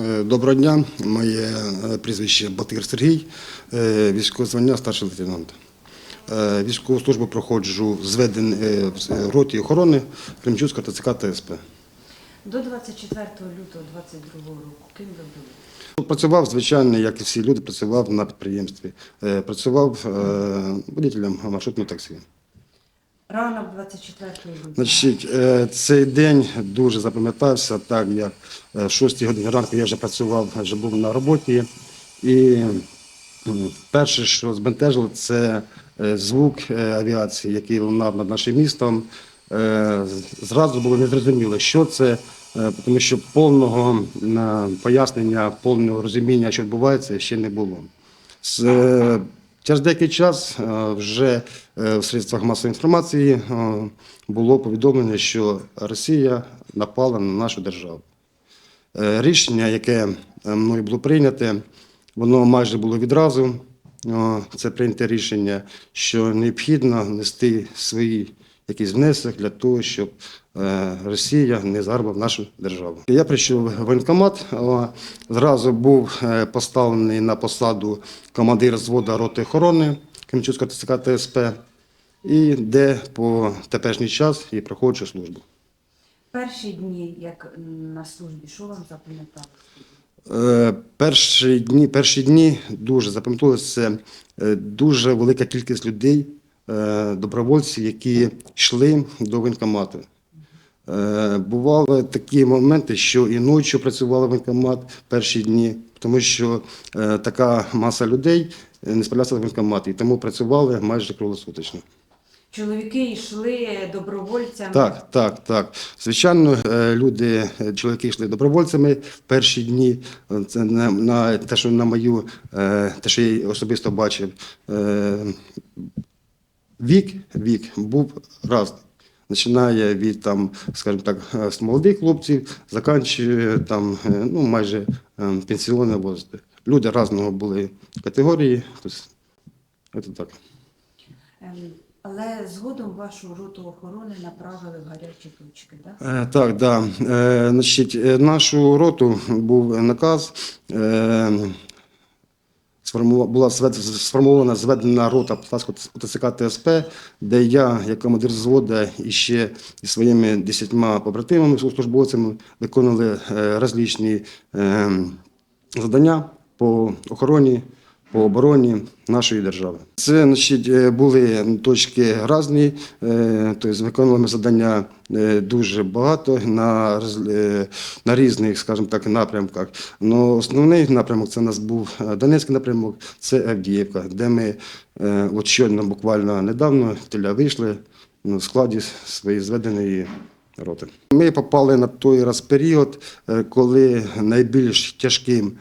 Е, Доброго дня, моє е, прізвище Батир Сергій, е, військове звання старший лейтенант. Військову службу проходжу зведен в роті охорони Кремчуцька ТЦК ТСП. До 24 лютого 22 року ким ви були? Працював, звичайно, як і всі люди, працював на підприємстві. Працював водителем маршрутного таксі. Ранок 24 лютого. Значить, е, цей день дуже запам'ятався, так як е, в 6 годині ранку я вже працював, вже був на роботі. І перше, що збентежило, це е, звук авіації, який лунав над нашим містом. Зразу було незрозуміло, що це, тому що повного пояснення, повного розуміння, що відбувається, ще не було. З, Через деякий час е, вже е, в средствах масової інформації е, було повідомлення, що Росія напала на нашу державу. Рішення, яке мною було прийняте, воно майже було відразу. Це прийняте рішення, що необхідно нести свій якийсь внесок для того, щоб е, Росія не загарбала нашу державу. Я прийшов в воєнкомат, зразу був е, поставлений на посаду командир зводу роти охорони Кремчуцького ТЦК ТСП, і де по теперішній час і проходжу службу. Перші дні, як на службі, що вам запам'яталося? Е, Перші дні, перші дні дуже запам'яталося дуже велика кількість людей, е, добровольців, які йшли до воєнкомату. Е, Бували такі моменти, що і ночі працювали воєнкомат перші дні, тому що е, така маса людей не справлялася в воєнкомат, і тому працювали майже круглосуточно. Чоловіки йшли добровольцями. Так, так, так. Звичайно, люди, чоловіки йшли добровольцями в перші дні. Це на, на те, що на мою, те, що я особисто бачив, вік, вік був разний. Починає від там, скажімо так, е, з молодих хлопців, закінчує там, е, ну, майже е, пенсіонний возраст. Люди різного були категорії. Тобто, це так. Ем, Але згодом вашу роту охорони направили в гарячі точки, так? Е, Так, да. Е, Значить, е, нашу роту був наказ. Була сформована зведена рота Полтавського ТЦК ТСП, де я, як командир взводу, і ще зі своїми десятьма побратимами, службовцями виконали е, розлічні е, завдання по охороні, по обороні нашої держави. Це значить, е, були точки різні, тобто виконували ми завдання е, дуже багато на, на різних, скажімо так, напрямках. Но основний напрямок це у нас був Донецький напрямок, це Авдіївка, де ми от щойно буквально недавно тіля вийшли ну, в складі своєї зведеної роти. Ми попали на той раз період, коли найбільш тяжким.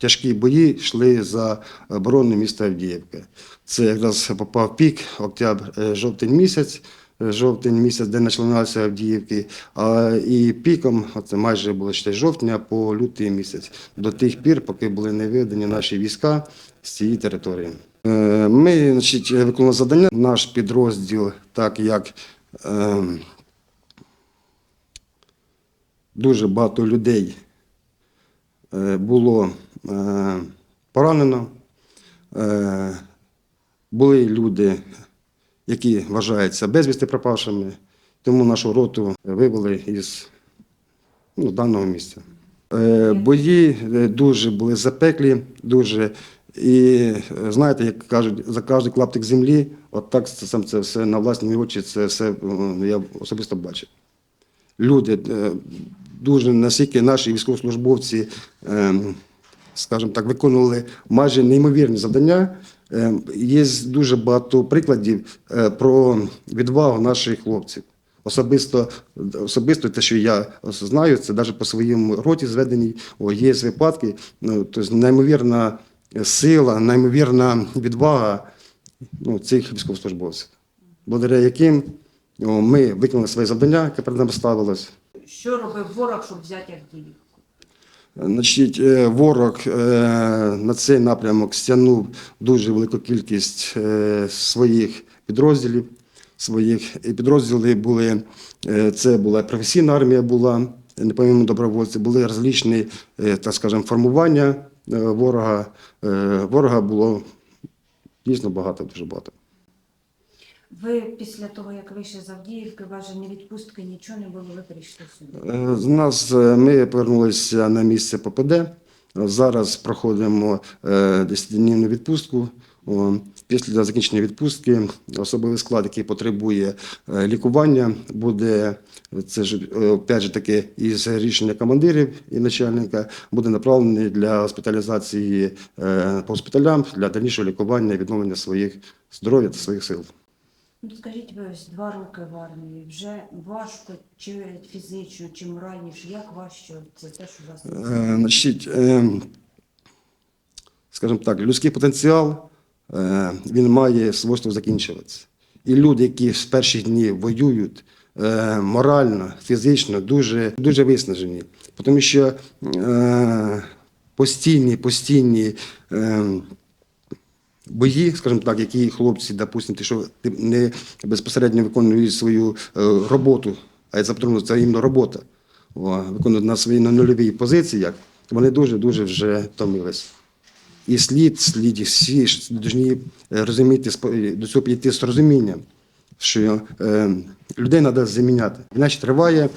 Тяжкі бої йшли за оборону міста Авдіївка. Це якраз попав пік, октябрь, е, жовтень місяць, е, жовтень місяць, де починалися Авдіївки, а і піком, це майже було ще жовтня по лютий місяць, до тих пір, поки були не виведені наші війська з цієї території. Е, Ми значить, виконали завдання. Наш підрозділ, так як е, дуже багато людей було е, поранено. Е, Були люди, які вважаються безвісти пропавшими, тому нашу роту вивели із ну, даного місця. Е, Бої е, дуже були запеклі, дуже. І е, знаєте, як кажуть, за кожен клаптик землі, от так це, сам це все на власні очі, це все е, я особисто бачив люди е, дуже настільки наші військовослужбовці, е, скажімо так, виконували майже неймовірні завдання. Е, Є дуже багато прикладів про відвагу наших хлопців. Особисто, особисто те, що я знаю, це навіть по своєму роті зведеній, є випадки, ну, тобто неймовірна сила, неймовірна відвага ну, цих військовослужбовців, благодаря яким ми виконали своє завдання, яке перед нами ставилось. Що робив ворог, щоб взяти Авдіївку? Значить, е, ворог е, на цей напрямок стягнув дуже велику кількість е, своїх підрозділів. Своїх І підрозділи були, це була професійна армія була, неповинні добровольці, були розлічні, так скажемо, формування ворога. Ворога було дійсно багато, дуже багато. Ви після того, як вийшли з Авдіївки, у ні відпустки, нічого не було, ви прийшли сюди. Е, З нас е, ми повернулися на місце ППД. Зараз проходимо е, 10-днівну відпустку. Після закінчення відпустки особовий склад, який потребує е, лікування, буде це ж е, опять же таки із рішення командирів і начальника, буде направлений для госпіталізації е, по госпіталям для дальнішого лікування і відновлення своїх здоров'я та своїх сил. Ну, скажіть, ви ось два роки в армії, вже важко чи фізично, чи моральніше, як важче це те, що вас Е, Значить, е, скажімо так, людський потенціал е, він має свойство закінчуватися. І люди, які з перших днів воюють е, морально, фізично, дуже, дуже виснажені. Тому що е, постійні, постійні. Е, бої, скажімо так, які хлопці, допустим, ті, що не безпосередньо виконують свою е, роботу, а це потрібно це іменно робота, виконують на своїй на нульовій позиціях, вони дуже-дуже вже втомились. І слід, слід, всі повинні розуміти, спо- до цього підійти з розумінням, що е, людей треба заміняти. Іначе триває,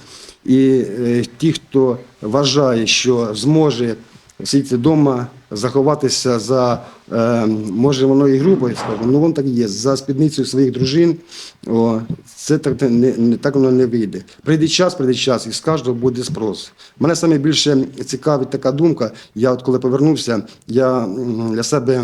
і е, ті, хто вважає, що зможе сидіти вдома, заховатися за, е, може воно і грубо, скажу, ну воно так є, за спідницею своїх дружин, о, це так, не, не, так воно не вийде. Прийде час, прийде час, і з кожного буде спрос. Мене саме більше цікавить така думка, я от коли повернувся, я для себе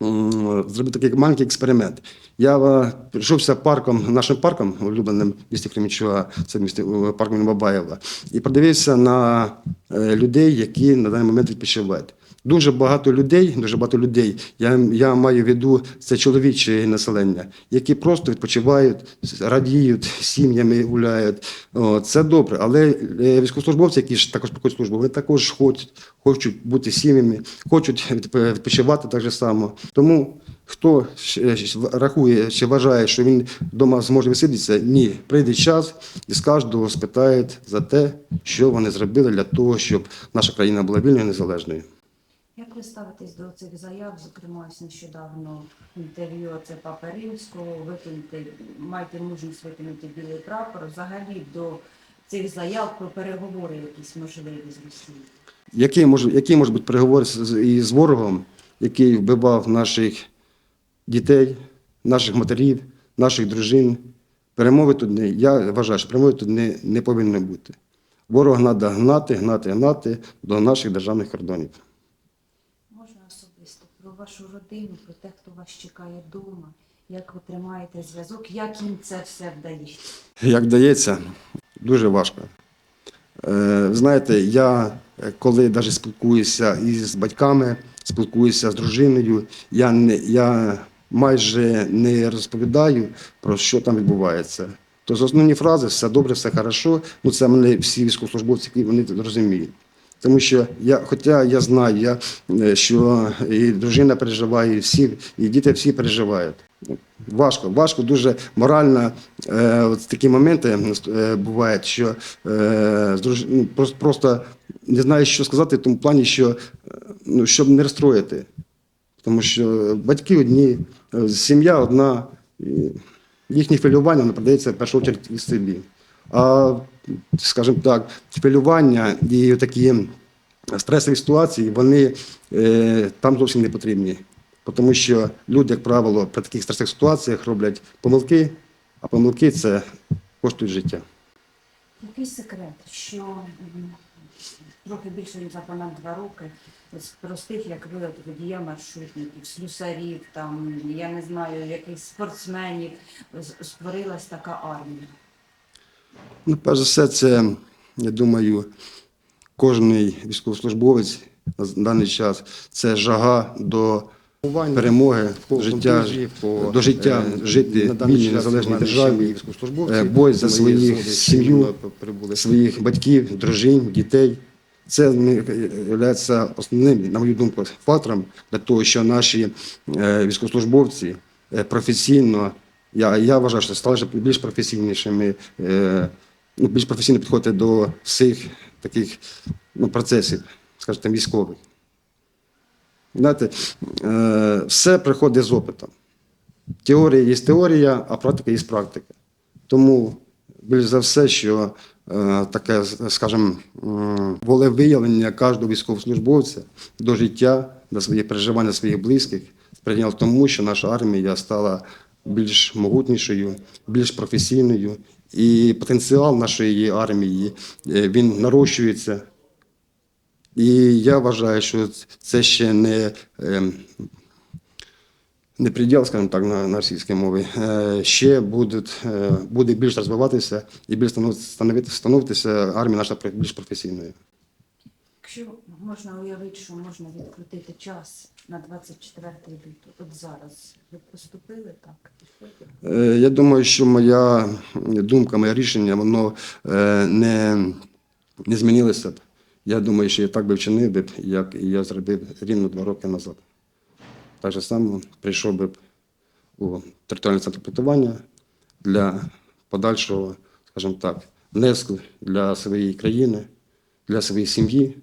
зробив такий маленький експеримент. Я е, прийшовся парком, нашим парком, улюбленим місті Кремічуга, це місті е, парк Бабаєва, і подивився на е, людей, які на даний момент відпочивають. Дуже багато людей, дуже багато людей, я, я маю в виду це чоловіче населення, які просто відпочивають, радіють, сім'ями гуляють. О, це добре. Але е, військовослужбовці, які ж також проходять службу, вони також хочуть, хочуть бути сім'ями, хочуть відпочивати так же само. Тому хто ще рахує чи вважає, що він вдома зможе висидітися, ні, прийде час і з кожного спитають за те, що вони зробили для того, щоб наша країна була вільною і незалежною. Як ви ставитесь до цих заяв? Зокрема, ось нещодавно інтерв'ю це Папи Римського, викинути, майте мужність викинути білий прапор. Взагалі до цих заяв про переговори якісь можливі з Росією. Які може, які можуть бути переговори з, із ворогом, який вбивав наших дітей, наших матерів, наших дружин? Перемови тут не, я вважаю, що перемови тут не, не повинно бути. Ворога треба гнати, гнати, гнати до наших державних кордонів. Особисто про вашу родину, про те, хто вас чекає вдома, як ви тримаєте зв'язок, як їм це все вдається. Як вдається, дуже важко. Е, знаєте, я коли навіть спілкуюся із батьками, спілкуюся з дружиною, я, не, я майже не розповідаю про що там відбувається. Тобто основні фрази все добре, все хорошо. Ну це мене всі військовослужбовці, вони розуміють. Тому що я, хоча я знаю, я, е, що і дружина переживає, і всі, і діти всі переживають. Важко, важко, дуже морально. Е, от такі моменти е, бувають, що е, ну, просто, просто не знаю, що сказати в тому плані, що е, ну, щоб не розстроїти. Тому що батьки одні, е, сім'я одна, і їхні хвилювання продається в першу чергу і собі. Скажімо так, хвилювання і такі стресові ситуації, вони е, там зовсім не потрібні. Тому що люди, як правило, при таких стресових ситуаціях роблять помилки, а помилки це коштують життя. Який секрет, що трохи більше ніж за понад два роки з простих, як ви, водія маршрутників, слюсарів, там, я не знаю, якихось спортсменів, створилась така армія. Ну, перш за все, це, я думаю, кожен військовослужбовець на даний час це жага до перемоги, життя, до життя жити в вільній незалежній державі, е, бой за свою сім'ю, своїх батьків, дружин, дітей. Це є основним, на мою думку, фактором для того, що наші е, військовослужбовці е, професійно, я, я вважаю, що стали більш професійнішими, е, ну, більш професійно підходити до всіх таких ну, процесів, скажімо, військових. Знаєте, е, все приходить з опитом. Теорія є теорія, а практика є практика. Тому, більш за все, що е, таке, скажімо, волевиявлення кожного військовослужбовця до життя, до своїх переживань, своїх близьких сприйняв тому, що наша армія стала більш могутнішою, більш професійною. І потенціал нашої армії е, він нарощується. І я вважаю, що це ще не, ем, не приділ, скажімо так, на, на російській мові. Е, Ще буде, буде більш розвиватися і більш становити, становитися армія наша більш професійною. Можна уявити, що можна відкрутити час на 24 лютого, от зараз, ви поступили так? Е, Я думаю, що моя думка, моє рішення, воно е, не, не змінилося б. Я думаю, що я так би вчинив би, як я зробив рівно два роки назад. Так же само прийшов би у територіальний центр піклування для подальшого, скажімо так, внеску для своєї країни, для своєї сім'ї,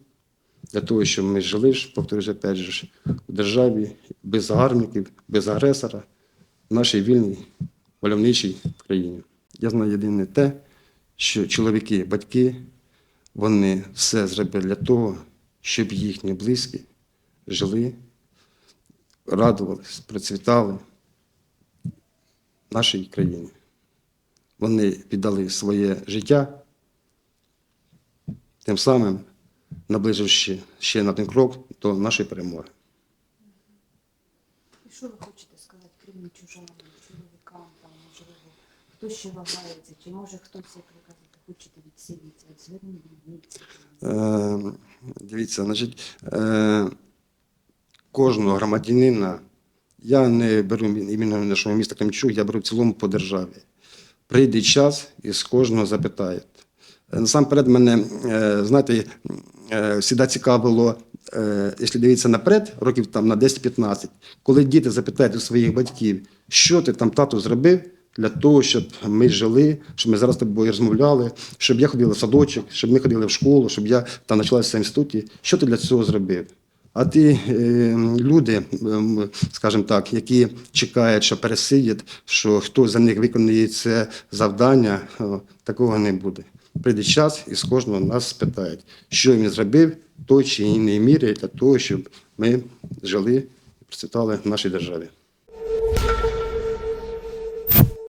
для того, щоб ми жили, ж, повторюсь, опять же, в державі без загарбників, без агресора, в нашій вільній, вольовничій країні. Я знаю єдине те, що чоловіки, батьки, вони все зробили для того, щоб їхні близькі жили, радувались, процвітали нашій країні. Вони віддали своє життя, тим самим наближивши ще на один крок до нашої перемоги. І що ви хочете сказати кримчужанам, чоловікам, там, можливо, хто ще вагається, чи може хтось, як ви кажете, хочете відсидіться, от зверніть. Е, дивіться, значить, е, кожного громадянина, я не беру іменно нашого міста Кремчук, я беру в цілому по державі. Прийде час і з кожного запитають. Насамперед мене, е, знаєте, завжди цікавило, е, якщо дивитися наперед, років там на 10-15, коли діти запитають у своїх батьків, що ти там тату зробив для того, щоб ми жили, щоб ми зараз тобою розмовляли, щоб я ходила в садочок, щоб ми ходили в школу, щоб я там навчалася в інституті. Що ти для цього зробив? А ті е, люди, ем, скажімо так, які чекають, що пересидять, що хтось за них виконує це завдання, о, такого не буде. Прийде час і з кожного нас спитають, що він зробив в той чи іншій мірі для того, щоб ми жили і процвітали в нашій державі.